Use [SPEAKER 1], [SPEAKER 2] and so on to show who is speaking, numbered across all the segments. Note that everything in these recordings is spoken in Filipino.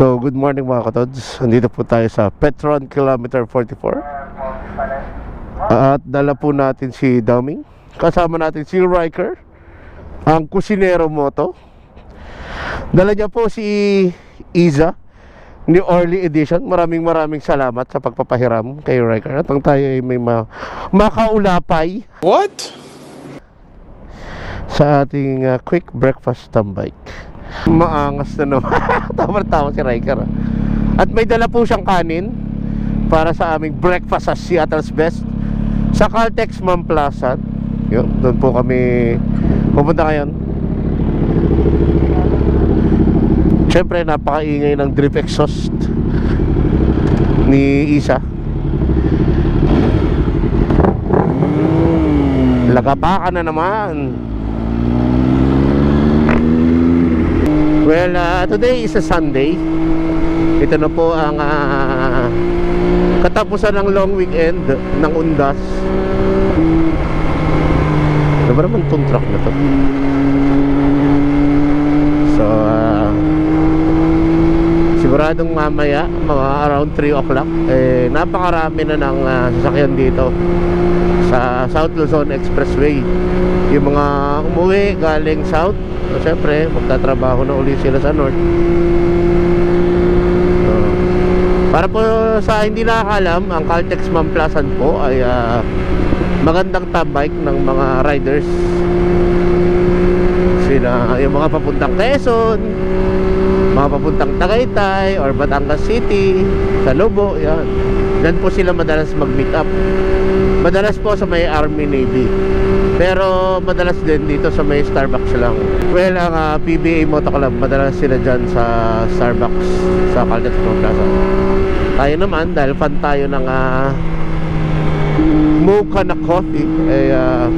[SPEAKER 1] So, good morning mga katods. Andito po tayo sa Petron Kilometer 44. At dala po natin si Daming. Kasama natin si Riker, ang kusinero moto. Dala niya po si Iza ni Early Edition. Maraming maraming salamat sa pagpapahiram kay Riker. At ang tayo ay may ma makaulapay
[SPEAKER 2] What?
[SPEAKER 1] sa ating uh, quick breakfast tambike. Maangas na naman. Tama-tama si Riker. At may dala po siyang kanin para sa aming breakfast sa Seattle's Best sa Caltex Mamplasan. Yun, doon po kami pupunta ngayon. Siyempre, napakaingay ng drip exhaust ni Isa. Lagapakan na naman. Well, uh, today is a Sunday. Ito na po ang ah, katapusan ng long weekend ng Undas. Ano ba naman truck na to? So, ah, siguradong mamaya, mga around 3 o'clock, eh, napakarami na ng ah, sasakyan dito sa South Luzon Expressway. Yung mga umuwi galing South, so, syempre, magtatrabaho na uli sila sa North. So, para po sa hindi nakakalam, ang Caltex Mamplasan po ay ah, magandang tab-bike ng mga riders. Sila, yung mga papuntang Quezon, mga papuntang Tagaytay or Batangas City, sa Lobo, yan. Diyan po sila madalas mag-meet up. Madalas po sa may Army Navy. Pero madalas din dito sa may Starbucks lang. Well, ang ah, PBA Moto Club, madalas sila dyan sa Starbucks sa Pro Plaza. Tayo naman, dahil fan tayo ng ah, mocha na coffee, eh, ah,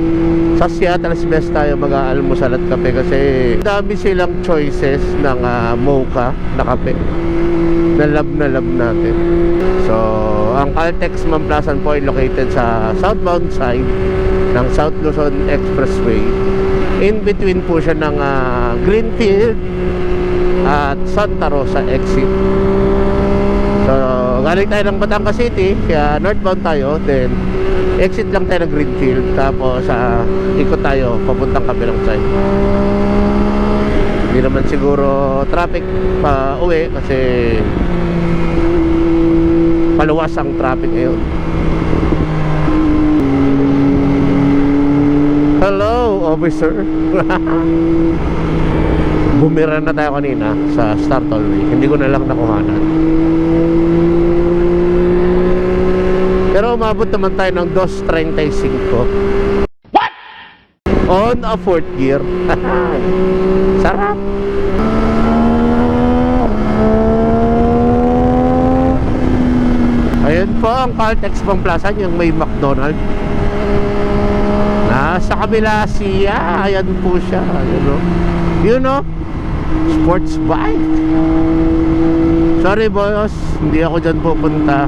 [SPEAKER 1] sa Seattle's Best tayo mag-aalmusal at kape kasi dami silang choices ng ah, mocha na kape na love na love natin. So, ang Caltex Mamplasan po ay located sa southbound side ng South Luzon Expressway. In between po siya ng ah, Greenfield at Santa Rosa exit. So, galing tayo ng Batangas City, kaya northbound tayo, then exit lang tayo ng Greenfield, tapos ah, ikot tayo papuntang kabilang side. Hindi naman siguro traffic pa uwi kasi paluwas ang traffic ngayon. Hello, officer. Bumira na tayo kanina sa Star Tollway. Hindi ko na lang nakuhanan. Pero umabot naman tayo ng 2.35. What? On a fourth gear. Sarap. Ayun po ang Caltex Pamplasan, yung may McDonald. Nasa kabila siya. Ayan po siya. Ayun o. Yun o. Sports bike. Sorry boss, hindi ako dyan pupunta.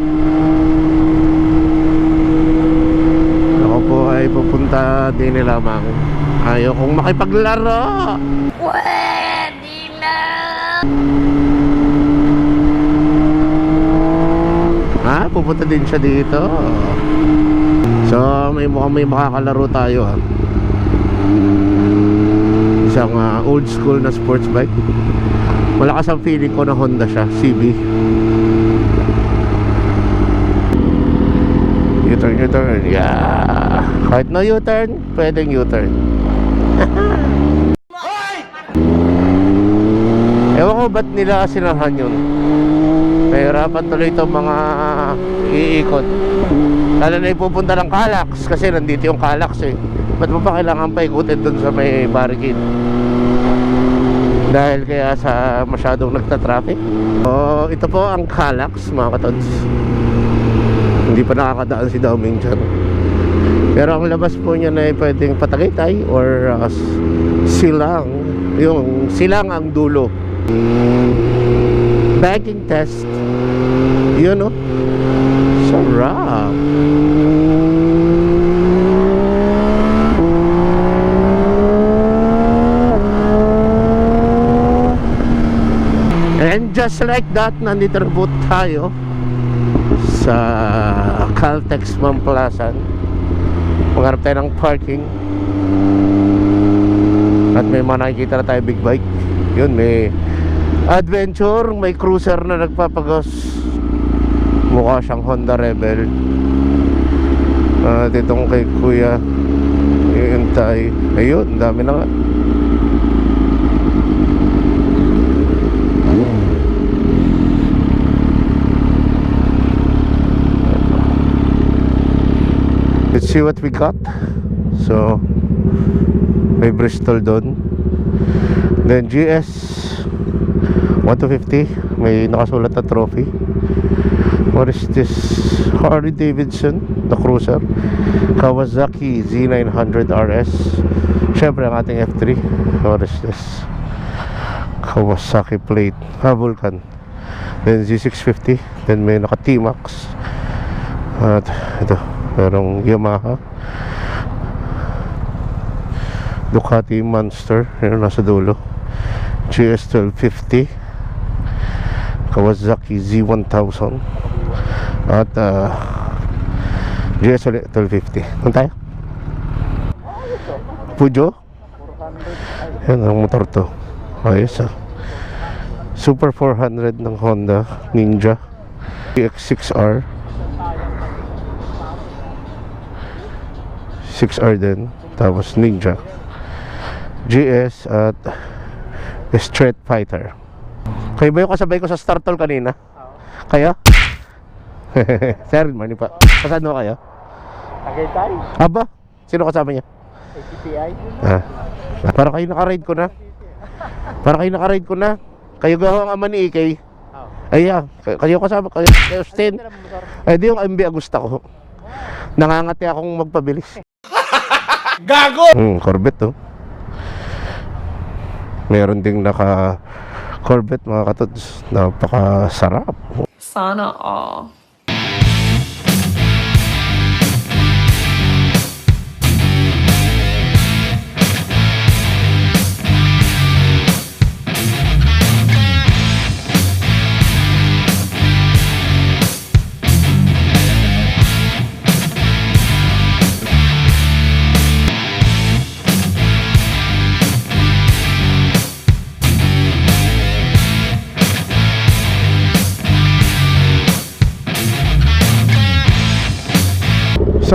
[SPEAKER 1] Ako po ay pupunta din lamang. Ayaw kong makipaglaro.
[SPEAKER 3] Pwede na!
[SPEAKER 1] Ha? Pupunta din siya dito. So, may mukhang may makakalaro tayo ha. Isang ah, old school na sports bike. Malakas ang feeling ko na Honda siya, CB. U-turn, U-turn. Yeah. Kahit no U-turn, pwedeng U-turn. Ewan ko ba't nila sinarhan yun. Mahirapan tuloy itong mga iikot. Lalo na ipupunta ng Calax kasi nandito yung Calax eh. Ba't mo pa kailangan pa ikutin dun sa may barricade? Dahil kaya sa masyadong nagta-traffic. So, ito po ang Calax mga katods. Hindi pa nakakadaan si Daoming dyan. Pero ang labas po niya na ay pwedeng patagitay or uh, silang. Yung silang ang dulo banking test. Yun, no? Sarap. And just like that, nandito tayo sa Caltex Mamplasan. Maghanap tayo ng parking. At may mga nakikita na tayo big bike. Yun, may adventure, may cruiser na nagpapagos. Mukha siyang Honda Rebel. At itong kay Kuya, yung tay. Ayun, dami na nga. Let's see what we got. So, may Bristol doon. Then GS 1250, may nakasulat na trophy. What is this? Harley Davidson, the cruiser. Kawasaki Z900 RS. Siyempre ang ating F3. What is this? Kawasaki plate. Ah, Vulcan. Then Z650. Then may naka T-Max. At ito, merong Yamaha. Ducati Monster. Yun, nasa dulo. GS 1250. Kawasaki Z1000. At uh, GS ulit 1250. Doon tayo? Pujo? Yan ang motor to. Ayos ah. Super 400 ng Honda Ninja PX6R 6R din tapos Ninja GS at Street Fighter kayo ba yung kasabay ko sa Startol kanina? Kayo? Sir, mani pa Kasaan mo kayo?
[SPEAKER 2] Tagaytay,
[SPEAKER 1] Aba, sino kasama niya?
[SPEAKER 2] ACPI.
[SPEAKER 1] Ah. Para kayo naka-ride ko na. Para kayo naka-ride ko na. Kayo gawa ang ama ni EK.
[SPEAKER 2] Oh.
[SPEAKER 1] Ay, yeah. Kay- Kayo kasama, kayo, kayo Sten. Ay, di yung MB Agusta ko. Nangangati akong magpabilis. Gago! Hmm, Corvette to. Meron ding naka Corvette mga katods. Napakasarap.
[SPEAKER 4] Sana all.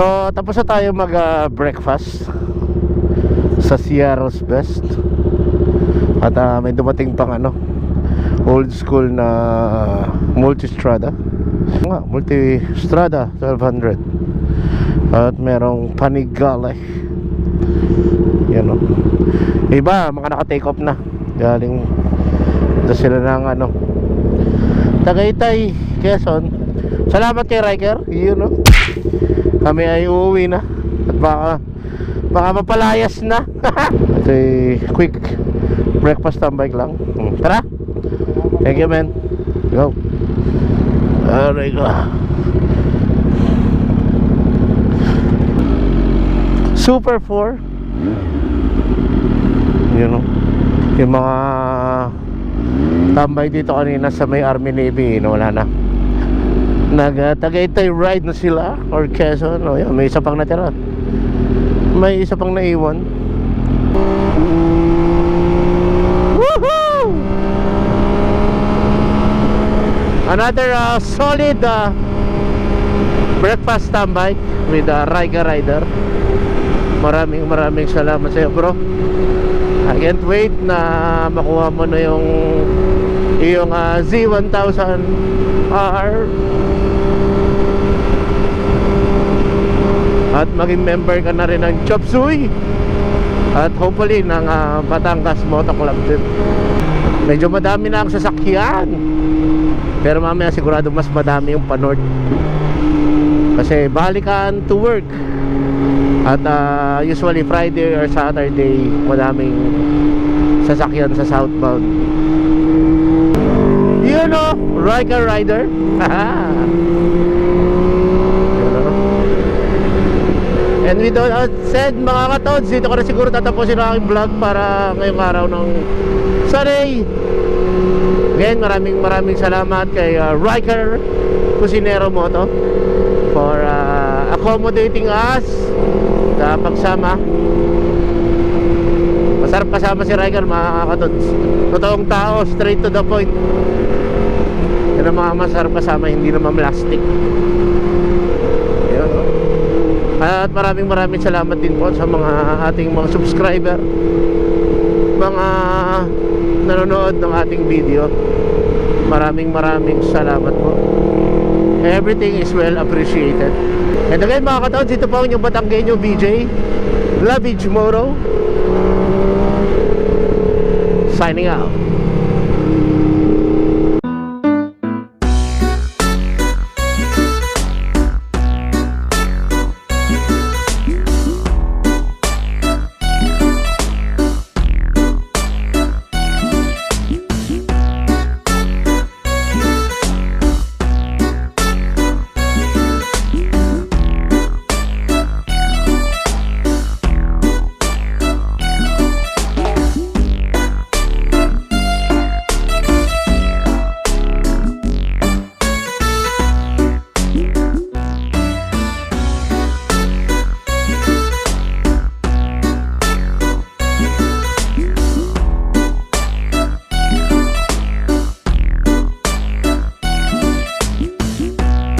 [SPEAKER 1] So, tapos na tayo mag-breakfast sa Sierra's Best. At ah, may dumating pang ano, old school na multistrada. Nga, multistrada 1200. At merong panigale. Yan o. Iba, mga naka-take off na. Galing ito sila ng ano. Tagaytay, Quezon. Salamat kay Riker. Yun o kami ay uuwi na. At baka baka mapalayas na. Ito quick breakfast tambay lang. Hmm. tara. Thank you man go. Aray ko super 4 you know yung mga tambay dito kanina sa may army navy no, wala na nag uh, Tagaytay ride na sila or Quezon oh, yan, may isa pang natira. May isa pang naiwan. Woohoo! another uh, solid uh, breakfast standby with uh, Riga Rider. Maraming maraming salamat sa iyo bro. I can't wait na makuha mo na yung iyong uh, Z1000R at maging member ka na rin ng Chop Suey at hopefully ng ah, Batangas Moto Club din. Medyo madami na ang sasakyan. Pero mamaya sigurado mas madami yung panord kasi balikan to work. At ah, usually Friday or Saturday madaming sasakyan sa southbound. You know Riker Rider You know? And with all that said mga katods Dito ko na siguro tatapusin ang aking vlog Para ngayong araw ng Sunday Again, maraming maraming salamat kay uh, Riker Cusinero Moto for uh, accommodating us sa pagsama. Masarap kasama si Riker mga kakatods. Totoong tao, straight to the point. Yan ang mga masarap kasama, hindi naman plastic. Yun, oh. At maraming maraming salamat din po sa mga ating mga subscriber mga nanonood ng ating video. Maraming maraming salamat po. Everything is well appreciated. And again mga kataon dito po ang inyong Batanggenyo BJ Lavage Moro signing out